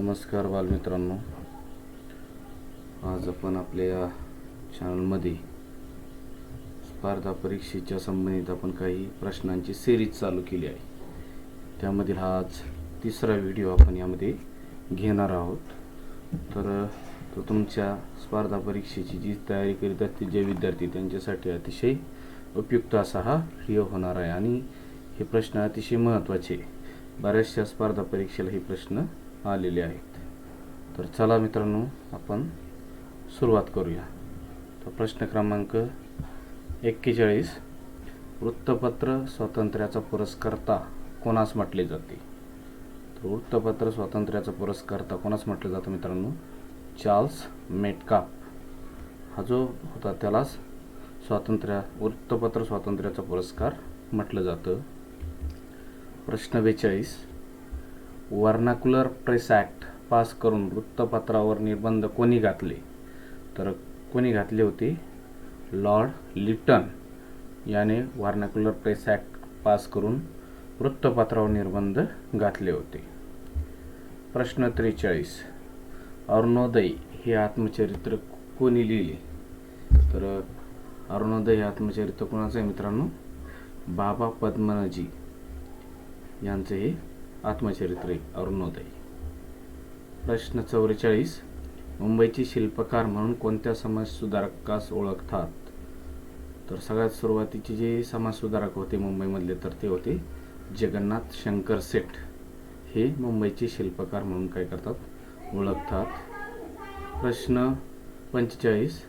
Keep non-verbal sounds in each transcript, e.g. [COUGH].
नमस्कार बालमित्रांनो. आज आपण आपल्या या चॅनलमध्ये स्पर्धा परीक्षेच्या संबंधित आपण काही प्रश्नांची सिरीज चालू केली आहे. त्यामधील हा आज तिसरा व्हिडिओ आपण यामध्ये घेणार आहोत. तर तो तुमच्या स्पर्धा परीक्षेची जी तयारी करीत असतील जे विद्यार्थी त्यांच्यासाठी अतिशय उपयुक्त असा हा व्हिडिओ होणार आहे. आणि हे प्रश्न अतिशय महत्त्वाचे बऱ्याचशा स्पर्धा परीक्षेला हे प्रश्न आलेले आहेत. तर चला मित्रांनो आपण सुरुवात करूया. तर प्रश्न क्रमांक एक्केचाळीस. वृत्तपत्र स्वातंत्र्याचा पुरस्कर्ता कोणास म्हटले जाते? तर वृत्तपत्र स्वातंत्र्याचा पुरस्कर्ता कोणास म्हटलं जातं मित्रांनो? Charles Metcalfe. हा जो होता त्यालाच स्वातंत्र्य वृत्तपत्र स्वातंत्र्याचा पुरस्कार म्हटलं जातं. प्रश्न बेचाळीस. वर्नाक्युलर प्रेस ॲक्ट पास करून वृत्तपत्रावर निर्बंध कोणी घातले? तर कोणी घातले होते? लॉर्ड लिटन याने वर्नाक्युलर प्रेस ॲक्ट पास करून वृत्तपत्रावर निर्बंध घातले होते. प्रश्न त्रेचाळीस. अरुणोदय हे आत्मचरित्र कोणी लिहिले? तर अरुणोदय हे आत्मचरित्र कोणाचं आहे मित्रांनो? बाबा पद्मनजी यांचं हे आत्मचरित्रे अरुणोदय. प्रश्न चौवेचाळीस. मुंबईचे शिल्पकार म्हणून कोणत्या समाजसुधारकास ओळखतात? तर सगळ्यात सुरुवातीचे जे समाजसुधारक होते मुंबईमधले तर ते होते जगन्नाथ शंकर सेठ. हे मुंबईचे शिल्पकार म्हणून काय करतात? ओळखतात. प्रश्न पंचेचाळीस.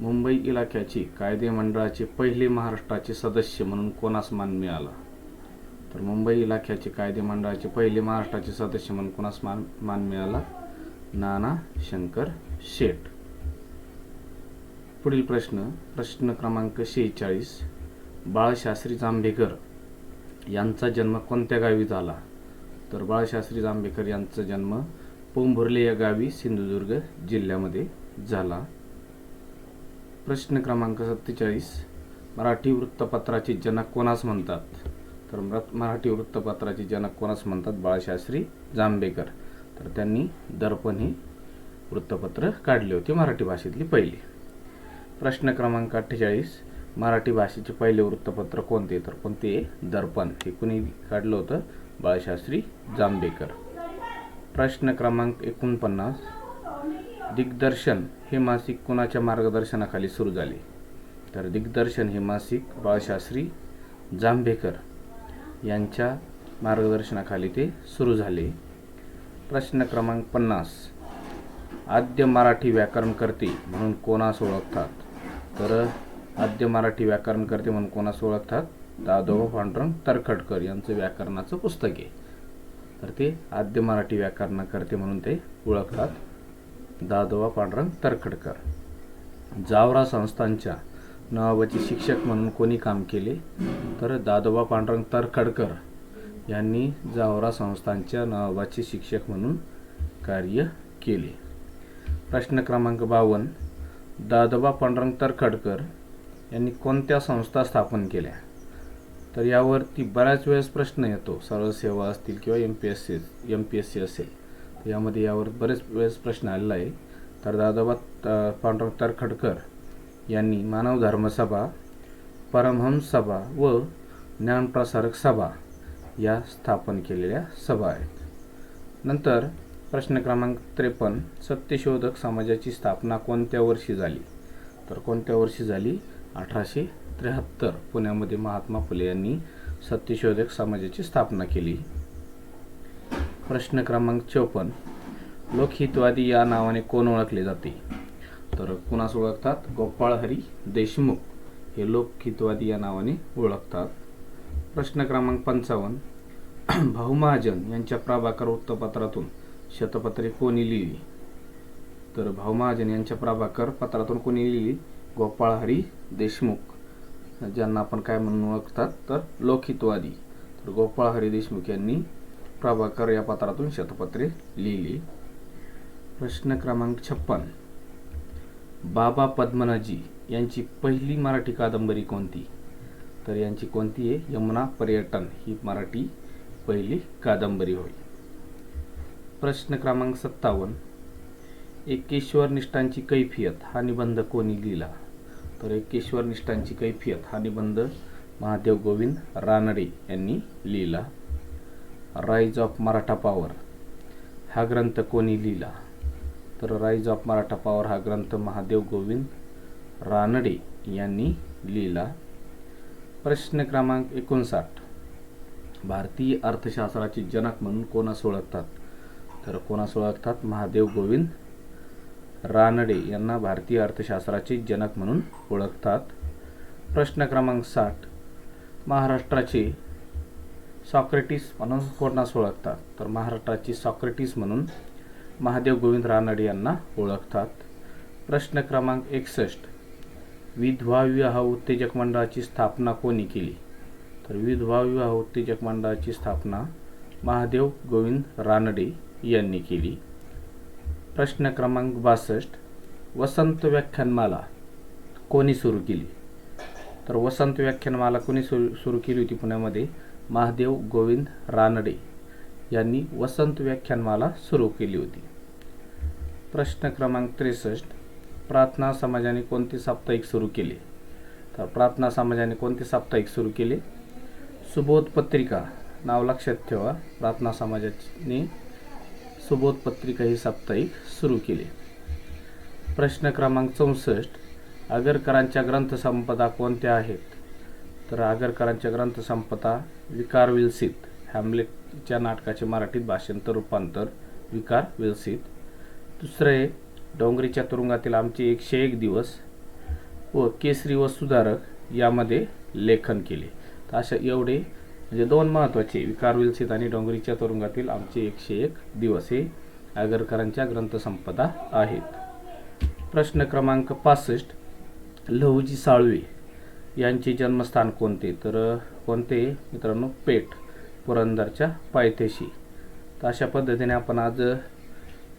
मुंबई इलाक्याची कायदे मंडळाचे पहिले महाराष्ट्राचे सदस्य म्हणून कोणास मान मिळाला? तर मुंबई इलाख्याचे कायदे मंडळाचे पहिले महाराष्ट्राचे सदस्य म्हणून कुणास मान मान मिळाला? नाना शंकर शेठ पुढील प्रश्न प्रश्न क्रमांक शेहेचाळीस. बाळशास्त्री जांभेकर यांचा जन्म कोणत्या गावी झाला? तर बाळशास्त्री जांभेकर यांचा जन्म पोंभुर्ले या गावी सिंधुदुर्ग जिल्ह्यामध्ये झाला. प्रश्न क्रमांक सत्तेचाळीस. मराठी वृत्तपत्राचे जनक कोणास म्हणतात? तर मराठी वृत्तपत्राचे जनक कोणास म्हणतात? बाळशास्त्री जांभेकर. तर त्यांनी दर्पण हे वृत्तपत्र काढले होते मराठी भाषेतली पहिली. प्रश्न क्रमांक अठ्ठेचाळीस. मराठी भाषेचे पहिले वृत्तपत्र कोणते? तर कोणते? दर्पण. हे कुणी काढलं होतं? बाळशास्त्री जांभेकर. प्रश्न क्रमांक एकोणपन्नास. दिग्दर्शन हे मासिक कोणाच्या मार्गदर्शनाखाली सुरू झाले? तर दिग्दर्शन हे मासिक बाळशास्त्री जांभेकर. यांच्या मार्गदर्शनाखाली ते सुरू झाले. प्रश्न क्रमांक पन्नास. आद्य मराठी व्याकरणकर्ते म्हणून कोणास ओळखतात? तर आद्य मराठी व्याकरणकर्ते म्हणून कोणास ओळखतात? दादोबा पांडुरंग तरखडकर यांचं व्याकरणाचं पुस्तक आहे. तर ते आद्य मराठी व्याकरणकर्ते म्हणून ते ओळखतात दादोबा पांडुरंग तरखडकर. जावरा संस्थांच्या नवाबाचे शिक्षक म्हणून कोणी काम केले? तर दादोबा पांडुरंग तरखडकर यांनी जावरा संस्थांच्या नवाबाचे शिक्षक म्हणून कार्य केले. प्रश्न क्रमांक बावन्न दादोबा पांडुरंग तरखडकर यांनी कोणत्या संस्था स्थापन केल्या? तर यावरती बऱ्याच वेळेस प्रश्न येतो. सरळ सेवा असतील किंवा M P S C M P S C असेल. तर यामध्ये यावर बरेच वेळेस प्रश्न आलेला आहे. तर दादोबा त- पांडुरंग तरखडकर यांनी मानव धर्मसभा परमहंस सभा व ज्ञानप्रसारक सभा या स्थापन केलेल्या सभा आहेत. नंतर प्रश्न क्रमांक त्रेपन्न सत्यशोधक समाजाची स्थापना कोणत्या वर्षी झाली? तर कोणत्या वर्षी झाली? अठराशे त्र्याहत्तर. पुण्यामध्ये महात्मा फुले यांनी सत्यशोधक समाजाची स्थापना केली. प्रश्न क्रमांक चौपन्न लोकहितवादी या नावाने कोण ओळखले जाते? तर कुणास ओळखतात? गोपाळ हरी देशमुख. हे लोकहितवादी या नावाने ओळखतात. प्रश्न क्रमांक पंचावन्न. [CLEARS THROAT] भाऊ महाजन यांच्या प्राभाकर वृत्तपत्रातून शतपत्रे कोणी लिहिली? तर भाऊ महाजन यांच्या प्राभाकर पत्रातून कोणी लिहिली? गोपाळ हरी देशमुख. ज्यांना आपण काय म्हणून ओळखतात? तर लोकहितवादी तर गोपाळ हरी देशमुख यांनी प्रभाकर या पत्रातून शतपत्रे लिहिली. प्रश्न क्रमांक छप्पन. बाबा पद्मनाजी यांची पहिली मराठी कादंबरी कोणती? तर यांची कोणती आहे? यमुना पर्यटन ही मराठी पहिली कादंबरी होय. प्रश्न क्रमांक सत्तावन्न. एकेश्वर निष्ठांची कैफियत हा निबंध कोणी लिहिला? तर एकेश्वर निष्ठांची कैफियत हा निबंध महादेव गोविंद रानडे यांनी लिहिला. राईज ऑफ मराठा पॉवर हा ग्रंथ कोणी लिहिला? तर राईज ऑफ मराठा पॉवर हा ग्रंथ महादेव गोविंद रानडे यांनी लिहिला. प्रश्न क्रमांक एकोणसाठ. भारतीय अर्थशास्त्राचे जनक म्हणून कोणास ओळखतात? तर कोणास ओळखतात? महादेव गोविंद रानडे यांना भारतीय अर्थशास्त्राचे जनक म्हणून ओळखतात. प्रश्न क्रमांक साठ. महाराष्ट्राचे सॉक्रेटिस म्हणून कोणास ओळखतात? तर महाराष्ट्राचे सॉक्रेटिस म्हणून महादेव गोविंद रानडे यांना ओळखतात. प्रश्न क्रमांक एकसष्ट. विधवा विवाह उत्तेजक मंडळाची स्थापना कोणी केली? तर विधवा विवाह उत्तेजक मंडळाची स्थापना महादेव गोविंद रानडे यांनी केली. प्रश्न क्रमांक बासष्ट. वसंत व्याख्यानमाला कोणी सुरू केली? तर वसंत व्याख्यानमाला कोणी सुरू सुरू केली होती पुण्यामध्ये? महादेव गोविंद रानडे. यांनी वसंत व्याख्यानमाला सुरू केली होती. प्रश्न क्रमांक त्रेसष्ट. प्रार्थना समाजाने कोणते साप्ताहिक सुरू केले? तर प्रार्थना समाजाने कोणते साप्ताहिक सुरू केले? सुबोध पत्रिका नाव लक्षात ठेवा. प्रार्थना समाजाने सुबोध पत्रिका ही साप्ताहिक सुरू केले. प्रश्न क्रमांक चौसष्ट. आगरकरांच्या ग्रंथसंपदा कोणत्या आहेत? तर आगरकरांच्या ग्रंथसंपदा विकार विलसित. हॅमलेटच्या नाटकाचे मराठीत भाषांतर रूपांतर विकार विलसित दुसरं आहे डोंगरीच्या तुरुंगातील आमचे एकशे एक दिवस व केसरी व सुधारक यामध्ये लेखन केले. तर अशा एवढे म्हणजे दोन महत्त्वाचे विकार विलसित आणि डोंगरीच्या तुरुंगातील आमचे एकशे एक दिवस हे आगरकरांच्या ग्रंथसंपदा आहेत. प्रश्न क्रमांक पासष्ट लहूजी साळवे यांचे जन्मस्थान कोणते? तर कोणते मित्रांनो? पेठ. पुरंदरच्या पायथ्याशी. तर अशा पद्धतीने आपण आज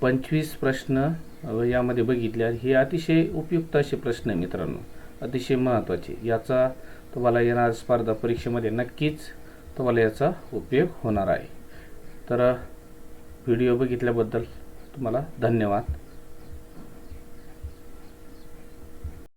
पंचवीस प्रश्न यामध्ये बघितले हे अतिशय उपयुक्त असे प्रश्न आहे मित्रांनो. अतिशय महत्त्वाचे. याचा तुम्हाला येणार स्पर्धा परीक्षेमध्ये नक्कीच तुम्हाला याचा उपयोग होणार आहे. तर व्हिडिओ बघितल्याबद्दल तुम्हाला धन्यवाद.